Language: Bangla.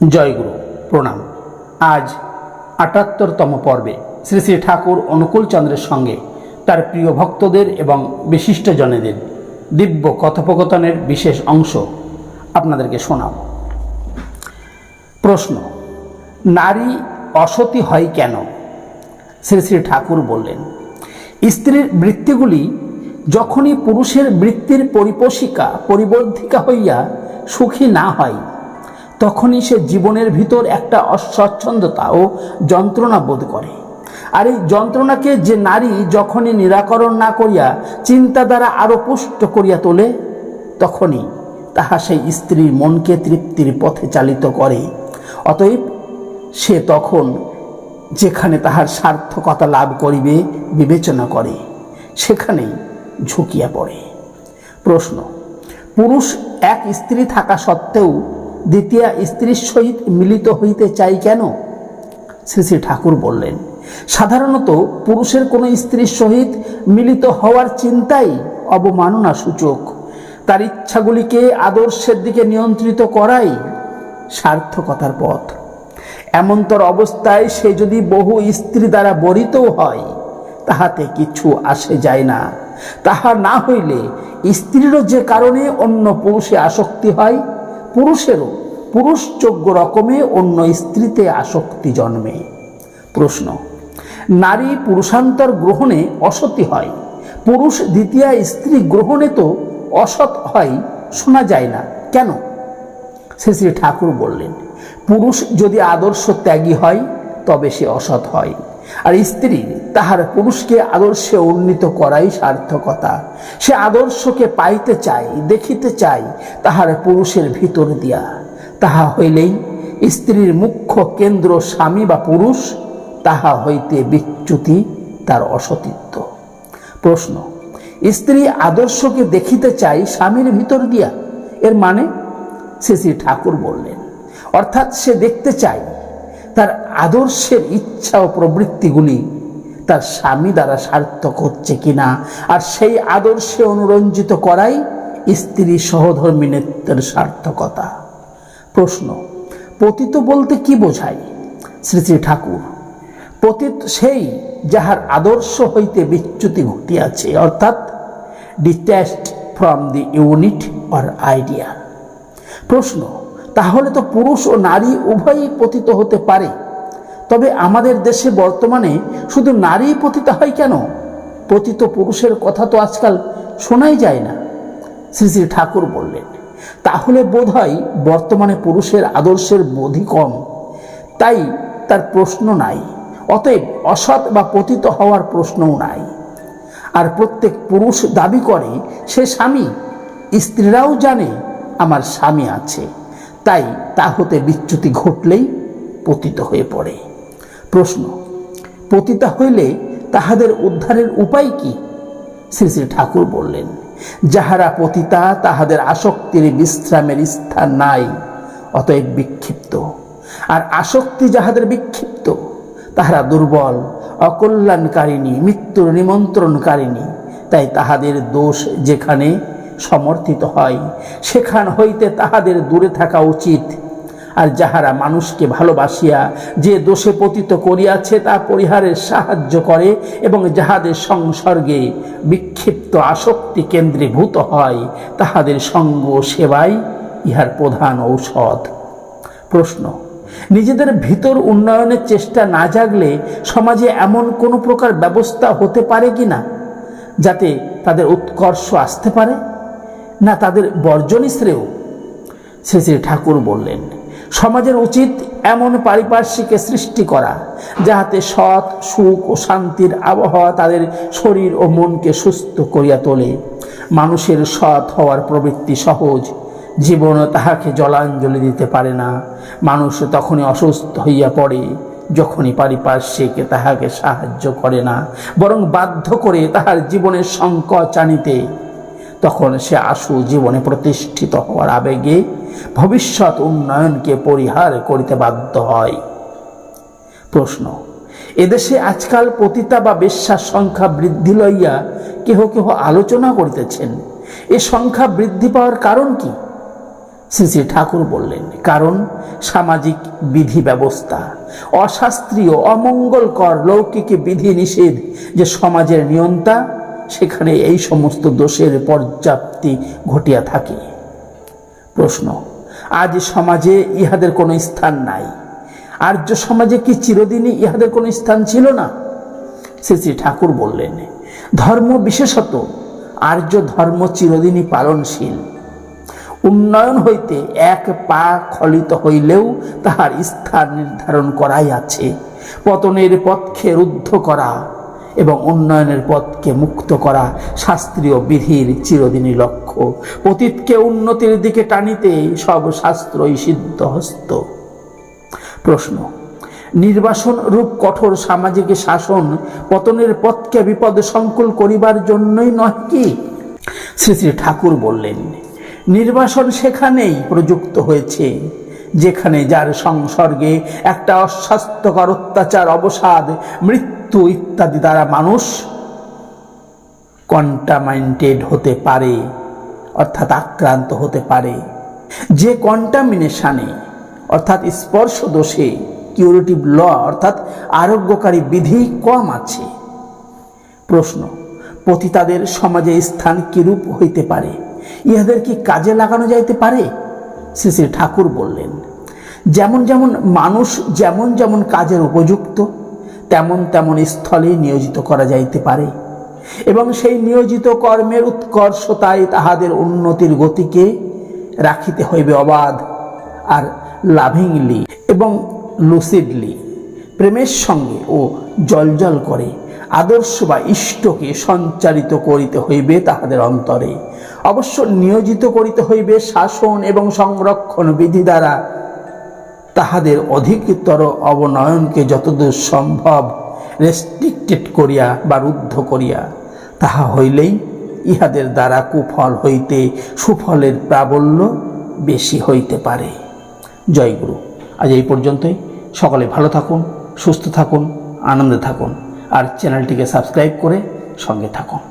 জয়গুরু, প্রণাম। আজ আটাত্তরতম পর্বে শ্রী শ্রী ঠাকুর অনুকূল চন্দ্রের সঙ্গে তার প্রিয় ভক্তদের এবং বিশিষ্টজনেদের দিব্য কথোপকথনের বিশেষ অংশ আপনাদেরকে শোনাব। প্রশ্ন, নারী অসতী হয় কেন? শ্রী শ্রী ঠাকুর বললেন, স্ত্রীর বৃত্তিগুলি যখনই পুরুষের বৃত্তির পরিপোষিকা, পরিবর্ধিকা হইয়া সুখী না হয় তখনই সে জীবনের ভিতর একটা অস্বচ্ছন্দতা ও যন্ত্রণা বোধ করে। আর এই যন্ত্রণাকে যে নারী যখনই নিরাকরণ না করিয়া চিন্তা দ্বারা আরও পুষ্ট করিয়া তোলে, তখনই তাহা সেই স্ত্রীর মনকে তৃপ্তির পথে চালিত করে। অতএব সে তখন যেখানে তাহার সার্থকতা লাভ করিবে বিবেচনা করে, সেখানেই ঝুঁকিয়া পড়ে। প্রশ্ন, পুরুষ এক স্ত্রী থাকা সত্ত্বেও দ্বিতীয় স্ত্রীর সহিত মিলিত হইতে চাই কেন? শ্রী শ্রী ঠাকুর বললেন, সাধারণত পুরুষের কোনো স্ত্রীর সহিত মিলিত হওয়ার চিন্তাই অবমাননা সূচক। তার ইচ্ছাগুলিকে আদর্শের দিকে নিয়ন্ত্রিত করাই সার্থকতার পথ। এমনতর অবস্থায় সে যদি বহু স্ত্রী দ্বারা বরিতও হয়, তাহাতে কিছু আসে যায় না। তাহা না হইলে স্ত্রীরও যে কারণে অন্য পুরুষে আসক্তি হয় পুরুষেরও পুরুষযোগ্য রকমে অন্য স্ত্রীতে আসক্তি জন্মে। প্রশ্ন, নারী পুরুষান্তর গ্রহণে অসতী হয়? পুরুষ দ্বিতীয় স্ত্রী গ্রহণে তো অসৎ হয় শোনা যায় না। কেন? শ্রী শ্রী ঠাকুর বললেন, পুরুষ যদি আদর্শ ত্যাগী হয়, তবে সে অসৎ হয়। আর স্ত্রী তাহার পুরুষকে আদর্শে উন্নীত করাই সার্থকতা। সে আদর্শকে পাইতে চায়, দেখিতে চায় তাহার পুরুষের ভিতর দিয়া। তাহা হইলেই স্ত্রীর মুখ্য কেন্দ্র স্বামী বা পুরুষ, তাহা হইতে বিচ্যুতি তার অসতিত্ব। প্রশ্ন, স্ত্রী আদর্শকে দেখিতে চাই স্বামীর ভিতর দিয়া, এর মানে শ্রী শ্রী ঠাকুর বললেন। অর্থাৎ সে দেখতে চায় তার আদর্শের ইচ্ছা ও প্রবৃত্তিগুলি তার স্বামী দ্বারা সার্থক হচ্ছে কিনা আর সেই আদর্শে অনুরঞ্জিত করাই স্ত্রী সহধর্মিনীত্বের সার্থকতা। প্রশ্ন, পতিত বলতে কি বোঝায়? শ্রী শ্রী ঠাকুর, পতিত সেই যাহার আদর্শ হইতে বিচ্যুতি ঘটিয়াছে, অর্থাৎ detached from the unit or idea প্রশ্ন তাহলে তো পুরুষ ও নারী উভয়ই পতিত হতে পারে। তবে আমাদের দেশে বর্তমানে শুধু নারী পতিত হয় কেন? পতিত পুরুষের কথা তো আজকাল শোনাই যায় না। শ্রী শ্রী ঠাকুর বললেন, তাহলে বোধ বর্তমানে পুরুষের আদর্শের বোধই কম। তাই তার প্রশ্ন নাই। অতএব অসৎ বা পতিত হওয়ার প্রশ্নও নাই। আর প্রত্যেক পুরুষ দাবি করে, সে স্বামী, স্ত্রীরাও জানে আমার স্বামী আছে। তাই তা হতে বিচ্যুতি ঘটলেই পতিত হয়ে পড়ে। প্রশ্ন, পতিতা হইলে তাহাদের উদ্ধারের উপায় কি? শ্রী শ্রী ঠাকুর বললেন, যাহারা পতিতা, তাহাদের আসক্তির বিশ্রামের স্থান নাই, অতএব বিক্ষিপ্ত। আর আসক্তি যাহাদের বিক্ষিপ্ত, তাহারা দুর্বল, অকল্যাণকারিণী, মৃত্যুর নিমন্ত্রণকারিণী, তাই তাহাদের দোষ যেখানে সমর্থিত হয়। সেখান হইতে তাহাদের দূরে থাকা উচিত। আর যাহারা মানুষকে ভালোবাসিয়া যে দোষে পতিত করিয়াছে, তা পরিহারের সাহায্য করে এবং যাহাদের সংসর্গে বিক্ষিপ্ত আসক্তি কেন্দ্রীভূত হয়, তাহাদের সঙ্গ সেবাই ইহার প্রধান ঔষধ। প্রশ্ন, নিজেদের ভিতর উন্নয়নের চেষ্টা না জাগলে সমাজে এমন কোনো প্রকার ব্যবস্থা হতে পারে কি না যাতে তাদের উৎকর্ষ আসতে পারে? না তাদের বর্জনই শ্রেয় শ্রী শ্রী ঠাকুর বললেন, সমাজের উচিত এমন পারিপার্শ্বিকে সৃষ্টি করা, যাহাতে সৎ, সুখ ও শান্তির আবহাওয়া তাদের শরীর ও মনকে সুস্থ করিয়া তোলে। মানুষের সৎ হওয়ার প্রবৃত্তি সহজ জীবনও তাহাকে জলাঞ্জলি দিতে পারে না। মানুষ তখনই অসুস্থ হইয়া পড়ে, যখনই পারিপার্শ্বিক তাহাকে সাহায্য করে না, বরং বাধ্য করে তাহার জীবনের সংকট আনিতে তখন সে আশু জীবনে প্রতিষ্ঠিত হওয়ার আবেগে ভবিষ্যৎ উন্নয়নকে পরিহার করিতে বাধ্য হয়। প্রশ্ন, এদেশে আজকাল পতিতা বা বেশ্যার সংখ্যা বৃদ্ধি লইয়া কেহ কেহ আলোচনা করিতেছেন। এ সংখ্যা বৃদ্ধি পাওয়ার কারণ কি? শ্রী শ্রী ঠাকুর বললেন, কারণ সামাজিক বিধি ব্যবস্থা, অশাস্ত্রীয় অমঙ্গলকর লৌকিক বিধি নিষেধ যে সমাজের নিয়ন্তা সেখানে এই সমস্ত দোষের পর্যাপ্তি ঘটিয়া থাকে। প্রশ্ন, আজ সমাজে ইহাদের কোনো স্থান নাই। আর্য সমাজে কি চিরদিনই ইহাদের কোনো স্থান ছিল না? শ্রী শ্রী ঠাকুর বললেন, ধর্ম বিশেষত আর্য ধর্ম চিরদিনই পালনশীল। উন্নয়ন হইতে এক পা খলিত হইলেও তাহার স্থান নির্ধারণ করাই আছে। পতনের পক্ষে রুদ্ধ করা এবং উন্নয়নের পথকে মুক্ত করা শাস্ত্রীয় বিধির চিরদিনই লক্ষ্য। অতীতকে উন্নতির দিকে টানিতে সব শাস্ত্রই সিদ্ধহস্ত। প্রশ্ন, নির্বাসন রূপ কঠোর সামাজিক শাসন পতনের পথকে বিপদ সংকুল করিবার জন্যই নয় কি? শ্রী শ্রী ঠাকুর বললেন, নির্বাসন সেখানেই প্রযুক্ত হয়েছে, যেখানে যার সংসর্গে একটা অস্বাস্থ্যকর অত্যাচার, অবসাদ, মৃত্যু ইত্যাদি দ্বারা মানুষ কন্টামাইন্টেড হতে পারে, অর্থাৎ আক্রান্ত হতে পারে। যে কন্টামিনেশানে অর্থাৎ স্পর্শ দোষে কিউরেটিভ ল অর্থাৎ আরোগ্যকারী বিধি কম আছে। প্রশ্ন, পতিতাদের সমাজে স্থান কিরূপ হইতে পারে? ইহাদের কি কাজে লাগানো যাইতে পারে? শ্রী শ্রী ঠাকুর বললেন, যেমন যেমন মানুষ যেমন যেমন কাজের উপযুক্ত তেমন তেমন স্থলে নিয়োজিত করা যাইতে পারে। এবং সেই নিয়োজিত কর্মের উৎকর্ষতায় তাহাদের উন্নতির গতিকে রাখিতে হইবে অবাধ আর লাভিংলি এবং লুসিডলি। প্রেমের সঙ্গে ও জলজল করে আদর্শ বা ইষ্টকে সঞ্চারিত করিতে হইবে তাহাদের অন্তরে। অবশ্য নিয়োজিত করিতে হইবে শাসন এবং সংরক্ষণ বিধি দ্বারা তাহাদের অধিকতর অবনয়নকে যতদূর সম্ভব রেস্ট্রিক্টেড করিয়া বা রুদ্ধ করিয়া, তাহা হইলেই ইহাদের দ্বারা কুফল হইতে সুফলের প্রাবল্য বেশি হইতে পারে। জয় গুরু। আজ এই পর্যন্তই। সকলে ভালো থাকুন, সুস্থ থাকুন, আনন্দে থাকুন, আর চ্যানেলটিকে সাবস্ক্রাইব করে সঙ্গে থাকুন।